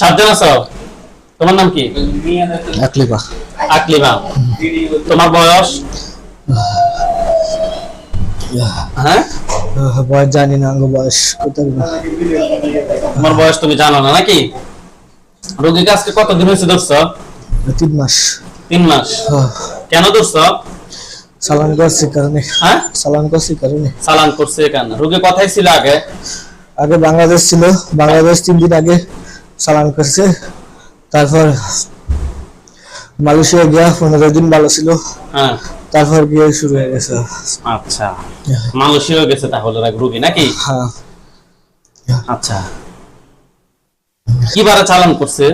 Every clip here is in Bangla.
সাবধান আছো? তোমার নাম কি? আকলিবা আকলিমা। তোমার বয়স? বয়স জানি না বয়স কত তোমার বয়স তুমি জানো না নাকি? রোগীকে আজকে কতদিন হয়েছে ধরছ? তিন মাস। তিন মাস। কেন ধরছ? চালান করছি কারণে। হ্যাঁ? চালান করছি কারণে। চালান করছে কেন রোগী কথাই ছিল আগে? আগে বাংলাদেশ ছিল। বাংলাদেশ তিন দিন আগে চালান করছে। তারপর মালয়েশিয়া গিয়া পনেরো দিন ভালো ছিল। হ্যাঁ। তারপর গিয়ে শুরু হয়ে গেছে। আচ্ছা। মালয়েশিয়া গেছে তাহলে রোগী নাকি? হ্যাঁ। আচ্ছা। কিবারে চালান করছে?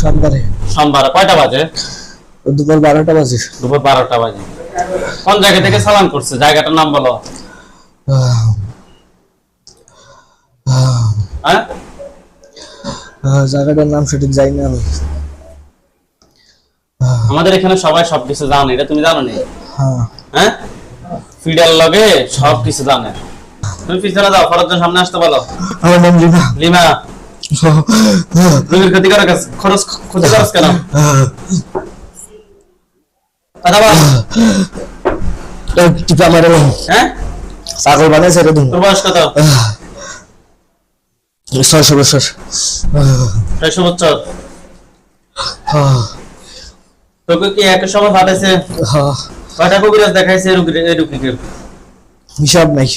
সোমবারে। সোমবার কয়টা বাজে? দুপুর বারোটা বাজে। দুপুর বারোটা বাজে। কোন জায়গা থেকে চালান করছে? জায়গাটার নাম বলো। হ্যাঁ? জায়গাটার নাম সঠিক জানি না আমি। আমাদের এখানে সবাই সবকিছু জানে এটা তুমি জানো নি? হ্যাঁ। হ্যাঁ? ফিডার লগে সব কিছু জানে। তুমি পিছনে যাও ফরজন সামনে আসতে বলো। আমার নাম লিমা। লিমা। রোগীর ক্ষতি করার কাছে খরচ ক্ষতি খরচ কেন? কথা টিপা মারে হ্যাঁ? পাগল বানাই ছেড়ে দিন বয়স কত? ছয়শো বছর। ছয়শো বছর। তোকে কি একই সময় ফাটাইছে? কয়টা কবিরাজ দেখাইছে রুগীকে? হিসাব নাই।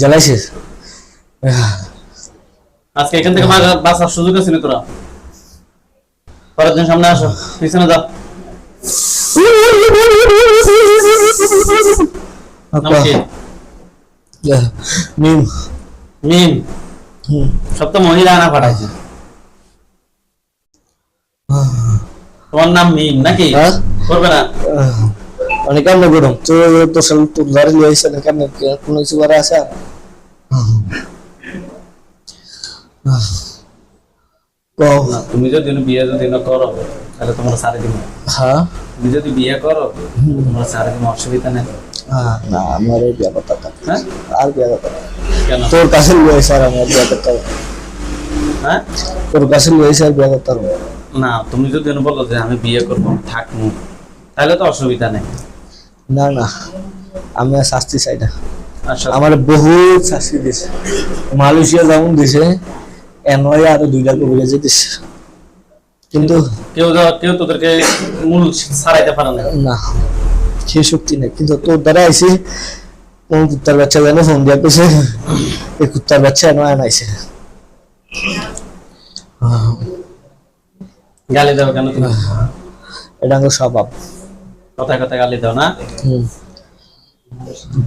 জ্বালাইছে। আজকে এখান থেকে বাঁচার সুযোগ আছে না তোরা? পরের দিন সামনে আসো পিছনে যাও মিম। সব তো মহিলা আনা পাঠাইছে। তোমার নাম মিম নাকি? হ্যাঁ? করবে না। অনেক কেমন গরম তো তোর সাল তোর ধরে লিয়ে আইসে না কেমন? কোনো কিছু করা আছে আর? তুমি যদি বিয়ে যদি না করো তাহলে তোমার সারে দিব হ্যাঁ? তুমি যদি বিয়ে করো তোমার সারে দিব অসুবিধা নেই। না আমার এই বিয়া করতে হ্যাঁ? আর বিয়া করতে কেন? তোর কাছে লিয়ে আইসে আর আমার বিয়া করতে হ্যাঁ? তোর কাছে লিয়ে আইসে আর বিয়া করতে না। তুমি যদি বলো যে আমি বিয়ে করব থাকব তাহলে তো অসুবিধা নেই। না না আমি আর শাস্তি চাই না। আচ্ছা। আমার বহুত শাস্তি দিছে। মালয়েশিয়া যেমন দিছে এনওয়াই আরও দুইটা কবিরাজে দিছে কিন্তু কেউ কেউ তোদেরকে মূল ছাড়াইতে পারে না। না সে শক্তি নেই। কিন্তু তোর দ্বারা আইসি কোন কুত্তার বাচ্চা যেন ফোন দিয়া পেছে এই কুত্তার বাচ্চা এনো আনাইছে। গালি দাও কেন তুমি? এটা আমার স্বভাব। কথায় কথায় গালি দাও না। হুম।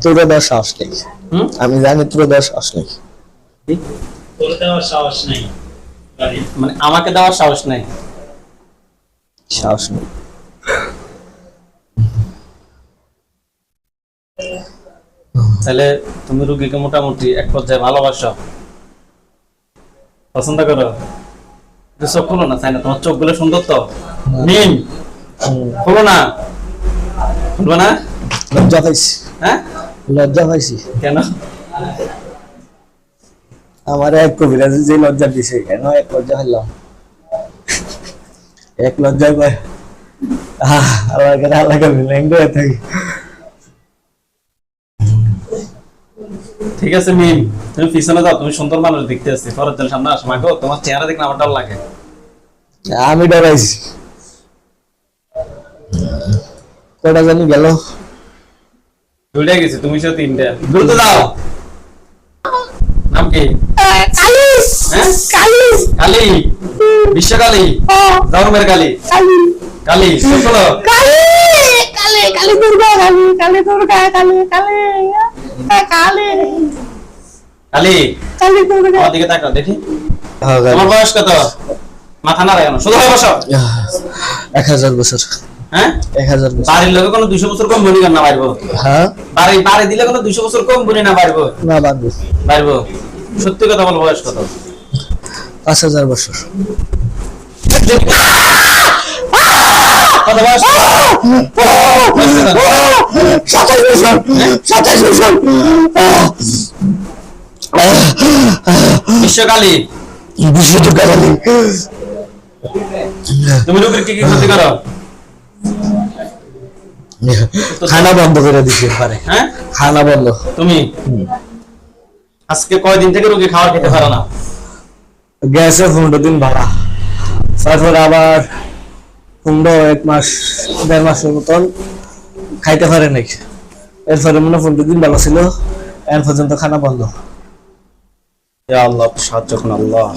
তোর দেওয়ার সাহস নেই। হুম? আমি জানি তোর দেওয়ার সাহস নেই। সাহস নেই মানে আমাকে দেওয়ার সাহস নেই? সাহস নেই। তাহলে তুমি রুগীকে মোটামুটি এক পর্যায়ে ভালোবাসো। পছন্দ করো? চোখ খুলো না তাই না? তোমার চোখ সুন্দর তো? মিম হুম। না। খুলবো না? লজ্জা পাইছি। হ্যাঁ? লজ্জা পাইছি। কেন? আমার এক কবিরাজ যে লজ্জা দিছে কেন এক লজ্জা হইলাম এক আহ, আমার আল্লাহ কাছে থাকি। ঠিক আছে মিম। তুমি পিছনে যাও তুমি সুন্দর মানুষ দেখতে আসছি। দিন সামনে আসো। মাগো তোমার চেহারা দেখলে আমার ডর লাগে। আমি ডরাইছি কটা জানি গেল। দুইটাই গেছে তুমি সে তিনটা। দ্রুত যাও। নাম কি? কালি হ্যাঁ? কালি কালী। বিশ্বকালী। ধর্মের কালী। কালি। কালি কালি কালি দুর্গা কালি কালি দুর্গা কালি কালি কালি। কালী? কালি আমার দিকে তাকাও দেখি। হ্যাঁ, তোমার বয়স কত? মাথা না কেন? শুধু বসো। এক হাজার বছর। হ্যাঁ? এক হাজার বছর। বাড়ির লোকে কোনো দুইশো বছর কম বুনি না বাড়বো? হ্যাঁ? বাড়ি বাড়ি দিলে কোনো দুইশো বছর কম বুনি না বাড়বো। সত্যি কথা বল বয়স কত? পাঁচ হাজার বছর। কত বয়স সাতাশ বছর সাতাশ বছর বিশ্বকালী। বিশ্ব কালী তুমি রোগীর কি কি ক্ষতি করো? খানা বন্ধ করে দিতে পারে হ্যাঁ? খানা বন্ধ। তুমি? আজকে কয়দিন থেকে রোগী খাওয়া খেতে পারো না? গ্যাসে পনেরো দিন ভাড়া তারপর আবার পনেরো এক মাস, দেড় মাসের মতন খাইতে পারে নাই। এরপরে মনে হয় পনেরো দিন ভালো ছিল, এর পর্যন্ত খানা বন্ধ। আল্লাহ, সাহায্য করুন আল্লাহ।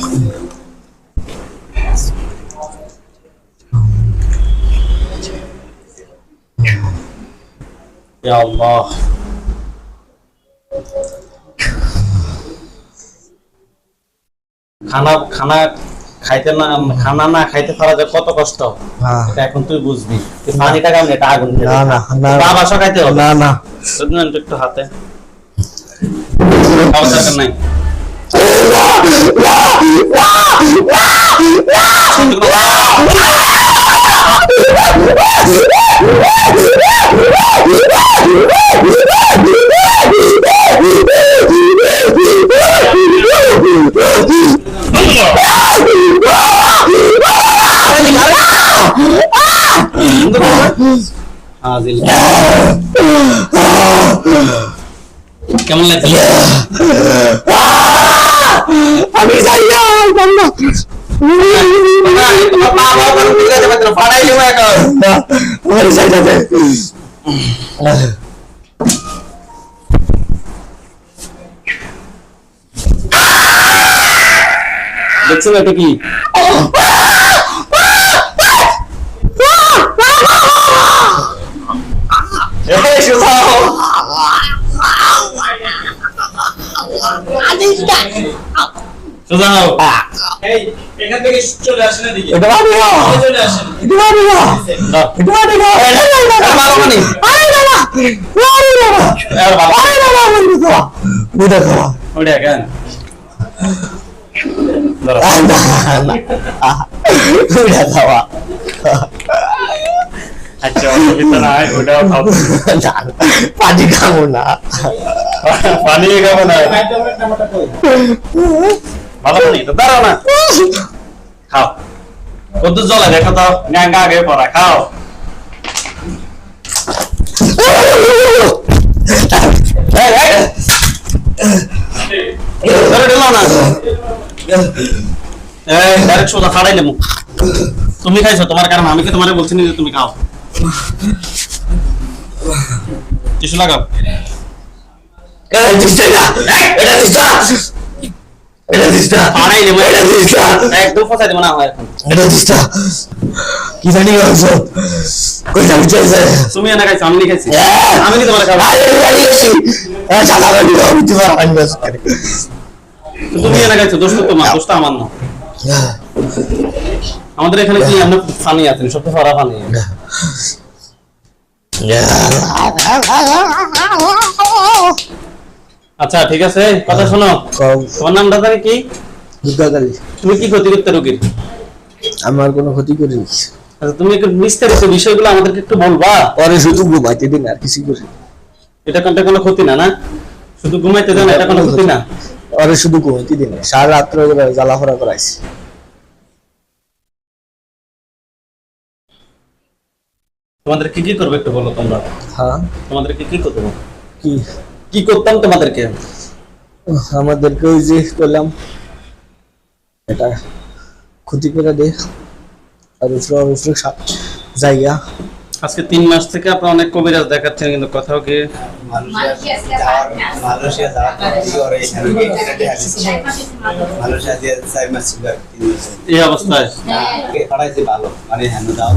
খানা খানা খাইতে না খানা না খাইতে পারা যায় কত কষ্ট? হ্যাঁ। এখন তুই বুঝবি। পানিটা খাবি না, এটা আগুন না না না। বা বাসা খাইতে হবে? না না। বুঝলেন একটু হাতে। খাওয়ার দরকার নাই। কেমন লাগছে? আমি যাই না বন্ধ আমার যাই না দেখছেন এটা কি? সোজা না না না বন্ধু খাওয়া আচ্ছা অসুবিধা নাই ওটাও খাব পানি খাব না পানি খাব না ভালো পানি তো দাঁড়াও না খাও কত জলে দেখো তো গাঙ্গা আগে পড়া খাও। ধরে ঢেলাও না এই ডাইরেক্ট সোজা ফাড়াই নেব। তুমি খাইছো তোমার কারণ আমি কি তোমারে বলছি না যে তুমি খাও? টিসু লাগাও। এটা দিস এটা দিস এটা দিস না। নেব। এটা দিস একদম ফসাই দেবো না এখন। এটা দিস কি জানি গেছো কই যাবি চলছে তুমি এনে খাইছো আমি খাইছি। আমি কি তোমার খাব চালা গাড়ি আমি তুমি এনে দোষ তো তোমার দোষটা আমার না। আমাদের এখানে কি আমরা ফানি আছেন সব ফারা ফানি? আচ্ছা ঠিক আছে কথা শোনো। তোমার নামটা জানি কি? দুর্গাকালী। তুমি কি ক্ষতি করতে রোগীর? আমার কোনো ক্ষতি করি আচ্ছা তুমি একটু বিস্তারিত বিষয়গুলো আমাদেরকে একটু বলবা। পরে শুধু ঘুমাইতে দিন আর কিছু করি এটা কোনটা কোনো ক্ষতি না না? শুধু ঘুমাইতে দেন এটা কোনো ক্ষতি না? পরে শুধু ঘুমাইতে দিন সারা রাত্র জ্বালা ফোরা করাইছি। তোমাদের কি কি করবে একটু বলো তোমরা? হ্যাঁ? তোমাদেরকে কি করতে হবে? কি? কি করতাম তোমাদেরকে? আমাদেরকে ওই যে করলাম এটা ক্ষতি করে দে। আর উপরে উপরে জায়গা। আজকে তিন মাস থেকে আপনারা অনেক কবিরাজ দেখাচ্ছেন কিন্তু কোথাও কি। এই অবস্থায়? ভালো? মানে হ্যাঁ দাও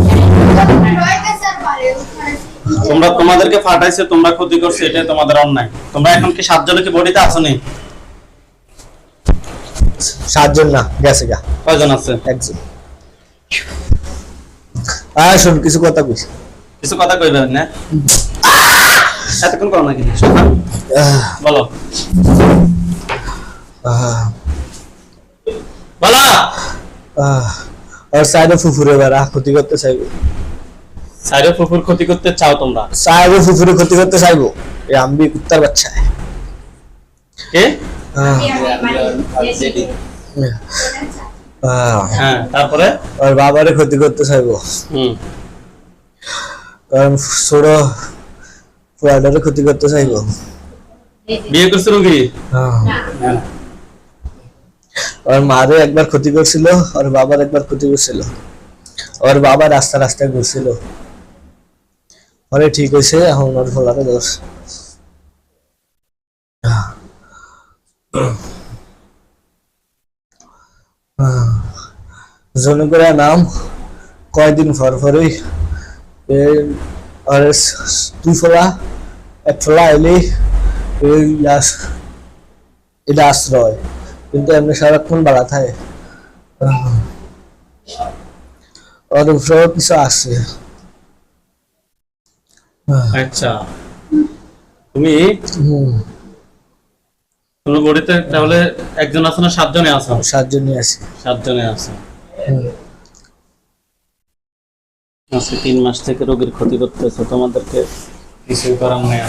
তোমরা তোমাদেরকে ফাটাইছে তোমরা ক্ষতি করছ এটাই তোমাদের অন্যায়। তোমরা এখন কি সাতজনে কি বডিতে আসো নি? সাতজন না গেছে গা। কয়জন আছে? একজন। আর শোন কিছু কথা কইস কিছু কথা কইবেন না? এতক্ষণ করো নাকি? বলো। বলো। আর সাইড ফুফুরে বেড়া ক্ষতি করতে চাইব। সাইড ফুফুর ক্ষতি করতে চাও তোমরা? সাইড ফুফুরে ক্ষতি করতে চাইব? এ আমি কুত্তার বাচ্চা। কে? হ্যাঁ।, হ্যাঁ তারপরে? আর বাবারে ক্ষতি করতে চাইব। হুম। কারণ ছোট ফুয়াডারে ক্ষতি করতে চাইব। বিয়ে করছে রুগী হ্যাঁ। ওর মারে একবার ক্ষতি করছিল আর বাবার একবার ক্ষতি করছিল। ওর বাবা রাস্তা রাস্তায় ঘুরছিল। পরে ঠিক হয়েছে এখন ওর ফলারে দোষ। জনকরা নাম কয়দিন পর পরই আর দুই ফলা এক ফলা এলে এই লাশ- এটা আশ্রয় কিন্তু এমনি সারাক্ষণ বাড়া থাকে। ওর উপরেও কিছু আছে। আচ্ছা। তুমি তোমার তাহলে একজন আছে না সাতজনে আছো? সাতজনই আছে। সাতজনে আছে। আজকে তিন মাস থেকে রোগীর ক্ষতি করতেছে তোমাদেরকে কিছুই করার নেই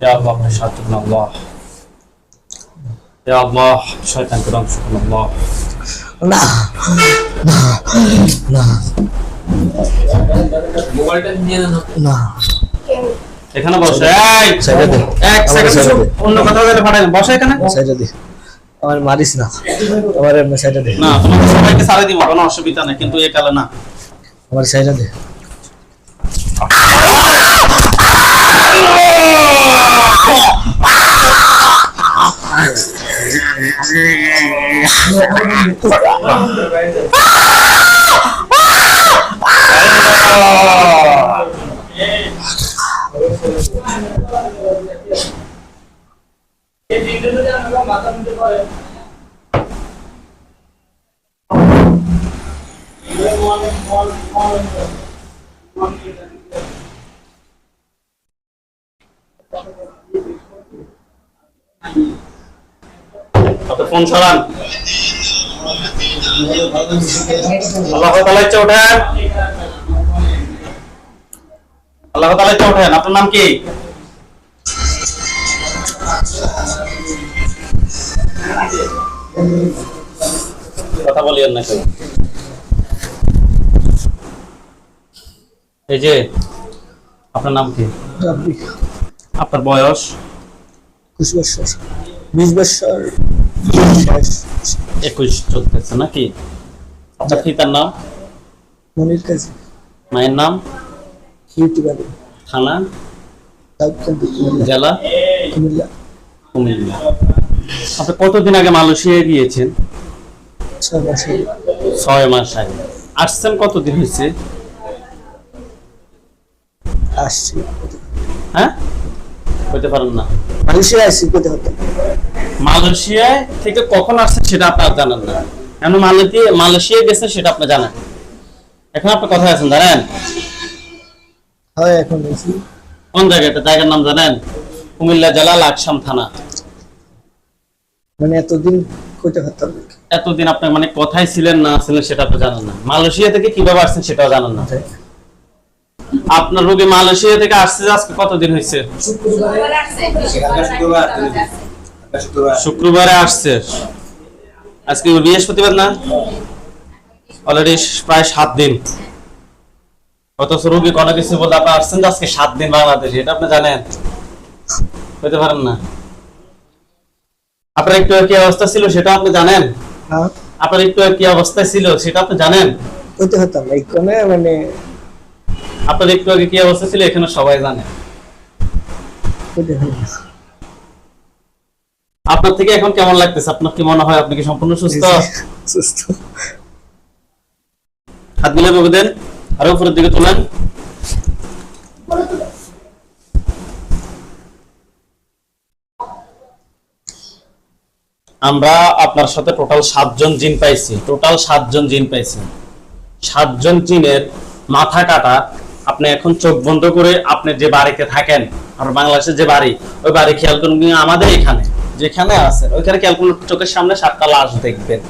ইয়া আল্লাহ আপনি সাহায্য করুন আল্লাহ ইয়া আল্লাহ শয়তানকে ধ্বংস করুন আল্লাহ। না না না। এখানে বসে। এই সাইডে দে। এক আমার সেকেন্ড অন্য কথা বলে পাঠাই বসে এখানে। সাইডে দে। আমার মারিস না। আমার এমনি সাইডে দে। না তোমাকে সবাইকে সারে দিব কোনো অসুবিধা নেই কিন্তু এ কালে না। আমার সাইডে দে ফোন আল্লাহ ওঠেন? আল্লাহ আপনার নাম কি? কথা বলিয়েন কেউ। এই যে আপনার নাম কি? আপনার বয়স? কুশ বছর। বিশ বছর একুশ চলতেছে নাকি? আপনার পিতার নাম? মনির কাছে মায়ের নাম? থানা? জেলা? কুমিল্লা। কুমিল্লা। আপনি কতদিন আগে মালয়েশিয়ায় গিয়েছেন? ছয় মাসে ছয় মাস আগে। আসছেন কতদিন হয়েছে? আসছি। হ্যাঁ? হইতে পারেন না। মানুষের আসছি কোথায় হতো। মালয়েশিয়ায় থেকে কখন আসছেন সেটা আপনার জানেন না। এখন মালয়েশিয়া মালয়েশিয়া গেছেন সেটা আপনি জানেন। এখন আপনি কোথায় আছেন জানেন? হয় এখন এসি কোন জায়গাটা জায়গার নাম জানেন? কুমিল্লা জেলা লাকসাম থানা। মানে এতদিন কোথায় হতাম এতদিন আপনি মানে কোথায় ছিলেন না ছিলেন সেটা আপনি জানেন না। মালয়েশিয়া থেকে কীভাবে আসছেন সেটাও জানেন না। আপনার রোগী মালয়েশিয়া থেকে আসছে আজকে কতদিন হয়েছে শুক্রবার আসছে। আজকে বৃহস্পতিবার না? অলরেডি প্রায় সাত দিন। অথচ রোগী কোনো কিছু বলতে আপনি আসছেন আজকে সাত দিন বাংলাদেশে এটা আপনি জানেন? হইতে পারেন না। আপনার একটু কি অবস্থা ছিল সেটা আপনি জানেন? হ্যাঁ। আপনার একটু কি অবস্থা ছিল সেটা আপনি জানেন? কোথায় হতাম মানে আপনার একটু আগে কি অবস্থা ছিল? এখানে সবাই জানে? আপনার থেকে এখন কেমন লাগতেছে? আপনার কি মনে হয় আপনি কি সম্পূর্ণ সুস্থ? সুস্থ। হাত মিলে ভেবে দেন। আরও উপরের দিকে তোলেন। আমরা আপনার সাথে টোটাল সাতজন জিন পাইছি। টোটাল সাতজন জিন পাইছি। সাতজন জিনের মাথা কাটা আপনি এখন চোখ বন্ধ করে আপনি যে বাড়িতে থাকেন, আর বাংলাদেশের যে বাড়ি, ওই বাড়ি খেয়াল করুন আমাদের এখানে, যেখানে আছেন, ওইখানে খেয়াল করুন চোখের সামনে সাতটা লাশ দেখবেন।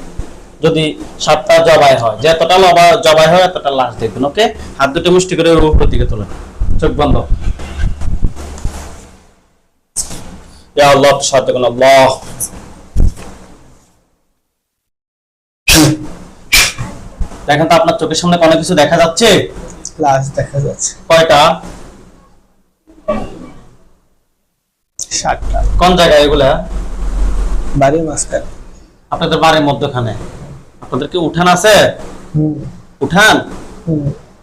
যদি সাতটা জবাই হয়, যে এতটা লবা, জবাই হয়, এতটা লাশ দেখবেন, ওকে? হাত দুটো মুষ্টি করে উপর দিকে তোলেন। চোখ বন্ধ। দেখেন তো আপনার চোখের সামনে কোনো কিছু দেখা যাচ্ছে? লাশ দেখা যাচ্ছে। কয়টা? সাতটা। কোন জায়গায় এগুলা? বাড়ির মাঝখানে। আপনাদের বাড়ির মধ্যখানে। আপনাদের কি উঠান আছে? উঠান?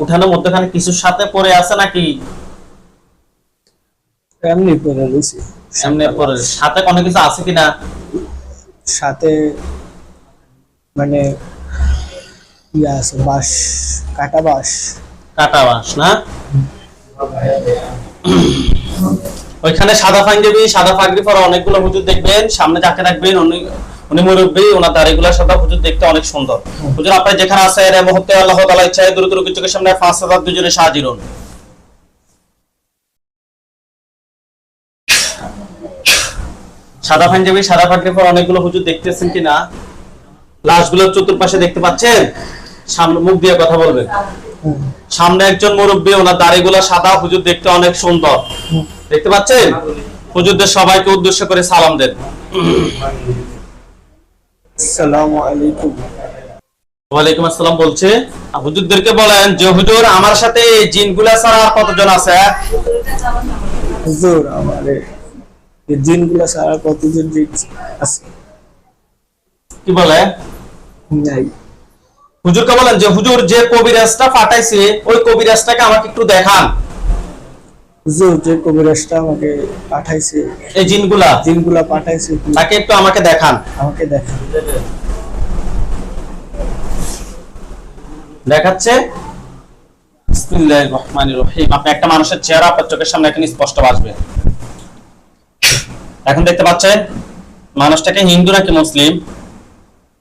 উঠানের মধ্যখানে কিছুর সাথে পড়ে আছে নাকি? এমনি পরে রয়েছি। সামনে পড়ে। সাথে কোনো কিছু আছে কিনা? সাথে মানে ইয়া আছে বাঁশ কাটা বাঁশ। কাটা বাঁশ, না? ওইখানে সাদা পাঞ্জাবি সাদা পাগড়ি পরা অনেকগুলো হুজুর দেখবেন, সামনে যাকে রাখবেন, উনি মুরব্বী, ওনার সাদা হুজুর দেখতে অনেক সুন্দর। হুজুর আপনি যেখানে আছেন মুহূর্তে আল্লাহ তাআলা ইচ্ছায় সামনে পাঁচ হাজার দুজনে সাহায্য সাদা পাঞ্জাবি সাদা পাগড়ি পরা অনেকগুলো হুজুর দেখতেছেন কিনা লাশগুলোর চতুর্পাশে দেখতে পাচ্ছেন? সামনে মুখ দিয়ে কথা বলবেন। সামনে একজন মুরব্বী ওনার দাড়িগুলো সাদা হুজুর দেখতে অনেক সুন্দর। দেখতে পাচ্ছেন? হুজুরদের সবাইকে উদ্দেশ্য করে সালাম দেন। আসসালামু আলাইকুম। ওয়ালাইকুম আসসালাম বলছে। আর হুজুরদেরকে বলেন যে হুজুর আমার সাথে এই জিনগুলা ছাড়া আর কতজন আছে? হুজুর আমার এই জিনগুলো সারা কতজন জিন আছে? কি বলে? নাই। হুজুরকে বলেন যে হুজুর যে কবিরাজটা পাঠাইছে ওই কবিরাজটাকে আমাকে একটু দেখান। হুজুর যে কবিরাজটা আমাকে পাঠাইছে এই জিনগুলা। জিনগুলা পাঠাইছে তাকে একটু আমাকে দেখান। আমাকে দেখা দেখাচ্ছে? বিসমিল্লাহির রহমানির রহিম। আপনি একটা মানুষের চেহারা আপনার চোখের সামনে এখন স্পষ্ট আসবে এখন দেখতে পাচ্ছেন মানুষটাকে হিন্দু নাকি মুসলিম?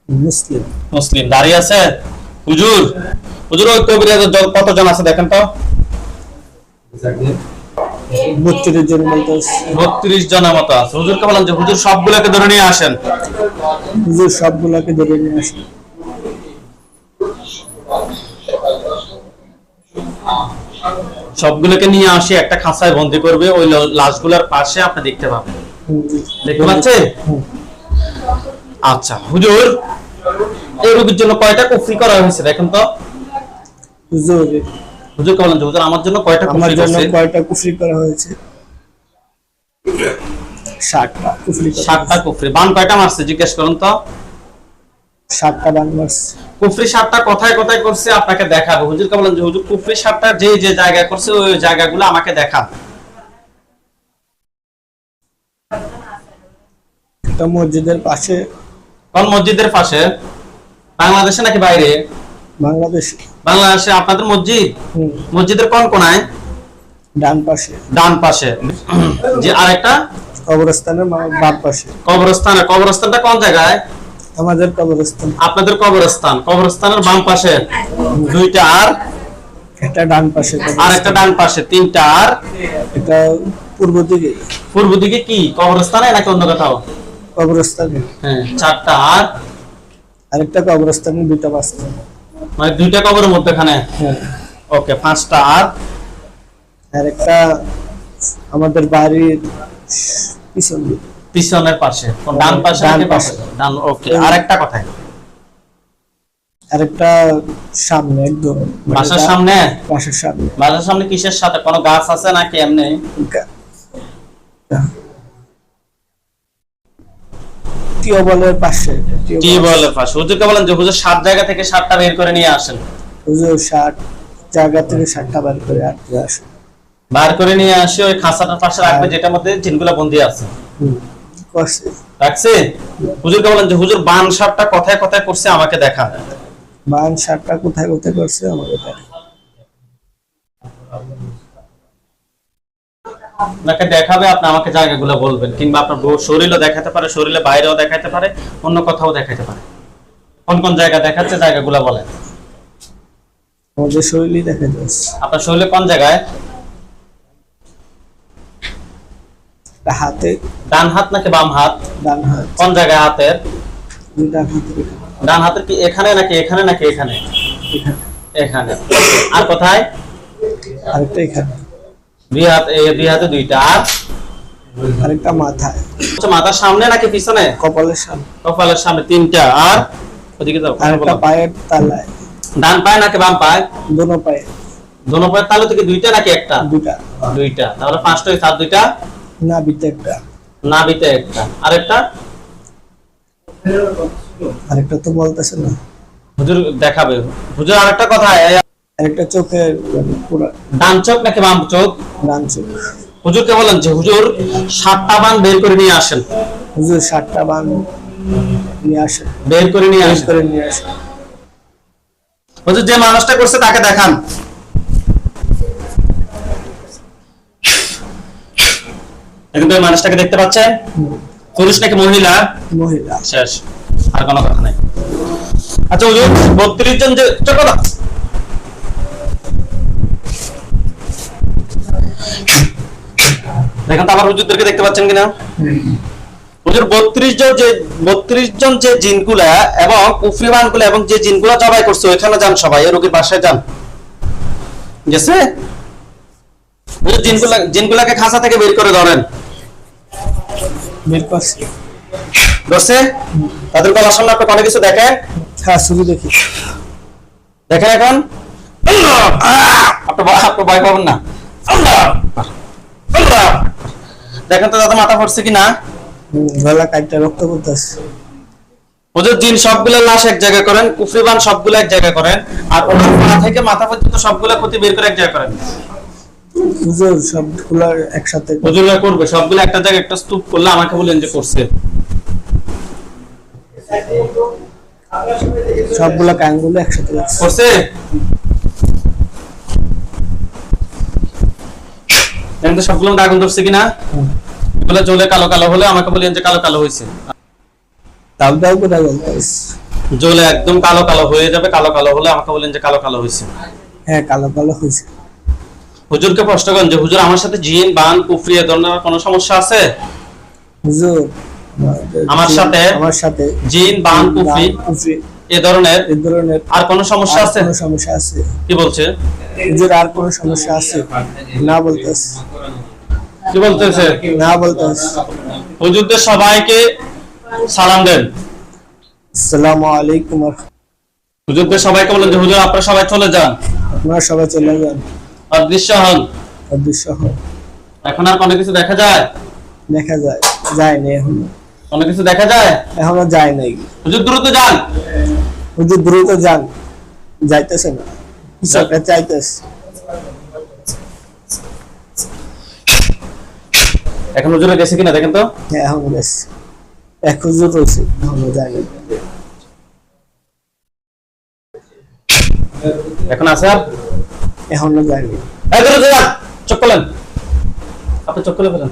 মুসলিম। মুসলিম। দাঁড়িয়ে আছে? হুজুর হুজুর ওই কবিরাজ কতজন আছে দেখেন তো? বত্রিশ জন বত্রিশ জনের মতো আছে। হুজুরকে বলেন যে হুজুর সবগুলোকে ধরে নিয়ে আসেন। হুজুর সবগুলাকে ধরে নিয়ে আসি সবগুলোকে নিয়ে আসি একটা খাঁচায় বন্দি করবে ওই লাশগুলোর পাশে আপনি দেখতে পাবেন। দেখতে পাচ্ছেন? আচ্ছা হুজুর এই রোগীর জন্য কয়টা কুফরি করা হয়েছে দেখেন তো? হুজুর। বলেন হুজুর আমার জন্য কয়টা আমার জন্য কয়টা কুফরি করা হয়েছে? ষাটটা কুফরি করা কুফরি। বান কয়টা মারছে জিজ্ঞেস করুন তো। ষাটটা বান মারছে। কুফরি সাতটা কোথায় কোথায় করছে আপনাকে দেখাবো। বলেন হুজুর কুফরি সাতটা যে যে জায়গায় করছে ওই ওই জায়গাগুলো আমাকে দেখান মসজিদের পাশে। কোন মসজিদের পাশে? বাংলাদেশে নাকি বাইরে? বাংলাদেশ। বাংলাদেশে আপনাদের মসজিদ? মসজিদের কোন কোনায়? ডান পাশে। ডান পাশে। যে আরেকটা? কবরস্থানের বাম পাশে। কবরস্থান। কবরস্থানটা কোন জায়গায়? আমাদের কবরস্থান। আপনাদের কবরস্থান। কবরস্থানের বাম পাশে। দুইটা আর? একটা ডান পাশে আর একটা ডান পাশে। তিনটা আর? এটা পূর্ব দিকে। পূর্ব দিকে কি? কবরস্থানে নাকি অন্য কোথাও? কবরস্থানে। হ্যাঁ চারটা আর। আরেকটা কবরস্থানে দুইটা বাস্তা মানে দুইটা কবরের মধ্যখানে? হ্যাঁ। ওকে পাঁচটা আর? আর একটা আমাদের বাড়ির পিছন পিছনের পাশে কোন ডান পাশে ডান পাশে। ডান ওকে আর একটা কথায়। আরেকটা সামনে একদম। মানে বাসার সামনে? বাসার সামনে। বাসার সামনে কিসের সাথে? কোনো গাছ আছে নাকি এমনি গা- টিউবওয়েলের পাশে টিউবওয়েলের পাশে। হুজুরকে বলেন যে হুজুর সাত জায়গা থেকে সাতটা বের করে নিয়ে আসেন। হুজুর ষাট জায়গা থেকে ষাটটা বার করে আটকে আসে। বার করে নিয়ে আসে ওই খাঁচাটার পাশে রাখবে যেটার মধ্যে জিনগুলো বন্দি আছে। রাখছে? হুজুরকে বলেন যে হুজুর বান সাপটা কথায় কথায় করছে আমাকে দেখান বান ষাটটা কোথায় কোথায় করছে আমাকে দেখ। আপনাকে দেখাবে আপনি আমাকে জায়গাগুলো বলবেন কিংবা আপনার বউ শরীরও দেখাতে পারে শরীরে বাইরেও দেখাতে পারে অন্য কোথাও দেখাতে পারে। কোন কোন জায়গা দেখাচ্ছে জায়গাগুলো বলেন। শরীরই দেখা যাচ্ছে। আপনার শরীরে কোন জায়গায়? হাতে। ডান হাত নাকি বাম হাত? ডান হাত। কোন জায়গায় হাতের? ডান হাতের কি এখানে নাকি এখানে নাকি এখানে। এখানে। আর কোথায়? আরেকটা এখানে। দুই হাত দুই হাতে দুইটা। আর? আরেকটা মাথায় মাথার সামনে নাকি পিছনে? কপালের সামনে। কপালের সামনে তিনটা। আর? ওদিকে যাও আরেকটা পায়ের তালায়। ডান পায়ে নাকি বাম পায়ে? দোনো পায়ে। দোনো পায়ের তালু থেকে দুইটা নাকি একটা? দুটা দুইটা। তাহলে পাঁচটা হয়েছে আর দুইটা? না একটা। নাভিতে একটা। আরেকটা? আরেকটা তো বলতেছে না। হুজুর দেখাবে। হুজুর আরেকটা কথা চোখের মানে ডান চোখ নাকি বাম চোখ? হুজুরকে বলেন যে হুজুর সাতটা বান বের করে নিয়ে আসেন। হুজুর ষাটটা বান নিয়ে আসে বের করে নিয়ে আসেন। করে নিয়ে আসে হুজুর যে মানুষটা করছে তাকে দেখান। এখন তো মানুষটাকে দেখতে পাচ্ছেন? পুরুষ নাকি মহিলা? মহিলা। শেষ আর কোনো কথা নাই। আচ্ছা হুজুর বত্রিশ জন যে কথা দেখেন তো আমার হুজুরদেরকে দেখতে পাচ্ছেন কিনা? হুজুর বত্রিশ জন যে বত্রিশ জন যে জিনগুলা এবং কুফরিমানগুলা এবং যে জিনগুলা জবাই করছে ওইখানে যান সবাই রোগীর বাসায় যান। গেছে জিনগুলা জিনগুলাকে খাঁচা থেকে বের করে ধরেন। বের করছে। ধরছে? তাদের গলার সামনে আপনি কোনো কিছু দেখেন? হ্যাঁ শুরু দেখি। দেখেন এখন? আপনি ভয় পাবেন না। আল্লাহ! দেখেন তো দাদা মাথা পড়ছে কি না হুম, গলা কাটটা রক্ত সবগুলো লাশ এক জায়গায় করেন কুফরিবান সবগুলো এক জায়গায় করেন আর ওনার পা থেকে মাথা পর্যন্ত সবগুলো ক্ষতি বের করে এক জায়গায় করেন। হুজুর সবগুলো একসাথে। হুজুররা করবে সবগুলো একটা জায়গায় একটা স্তূপ করলে আমাকে বলেন যে করছে। সবগুলো কাঙ্গুলো একসাথে করছে? দেখেন তো সবগুলো আগুন ধরছে কিনা। এগুলো জ্বলে কালো কালো হলে আমাকে বলেন যে কালো কালো হয়েছে। দাও দাও করে জ্বলে একদম কালো কালো হয়ে যাবে কালো কালো হলে আমাকে বলেন যে কালো কালো হয়েছে। হ্যাঁ কালো কালো হয়েছে। হুজুরকে প্রশ্ন করেন যে হুজুর আমার সাথে জিন বান কুফরি এ ধরনের কোনো সমস্যা আছে? হুজুর আমার সাথে আমার সাথে জিন বান কুফরি। কুফরি। এ ধরনের এই ধরনের আর কোনো সমস্যা আছে? কোনো সমস্যা আছে। কি বলছে? হুজুর আর কোনো সমস্যা আছে? না বলতেছে। কি বলতেছে? না বলতেছে। হুজুরদের সবাইকে সালাম দেন। আসসালামু আলাইকুম হুজুরদের সবাইকে বলেন যে হুজুর আপনারা সবাই চলে যান। আপনারা সবাই চলে যান। অদৃশ্য হন। অদৃশ্য হন। এখন আর কোনো কিছু দেখা যায়? দেখা যায়। যায়নি এখনও। কোনো কিছু দেখা যায়? এখনও যায় নাই। হুজুর দ্রুত যান। দ্রুত যান যাইতেছে না। চাইতেছে। এখন হুজুরে গেছে কিনা দেখেন তো? হ্যাঁ এখনও গেছে। এক হুজুর রয়েছে এখনও আছে আর? এখনও আপনি খুলে ফেলেন।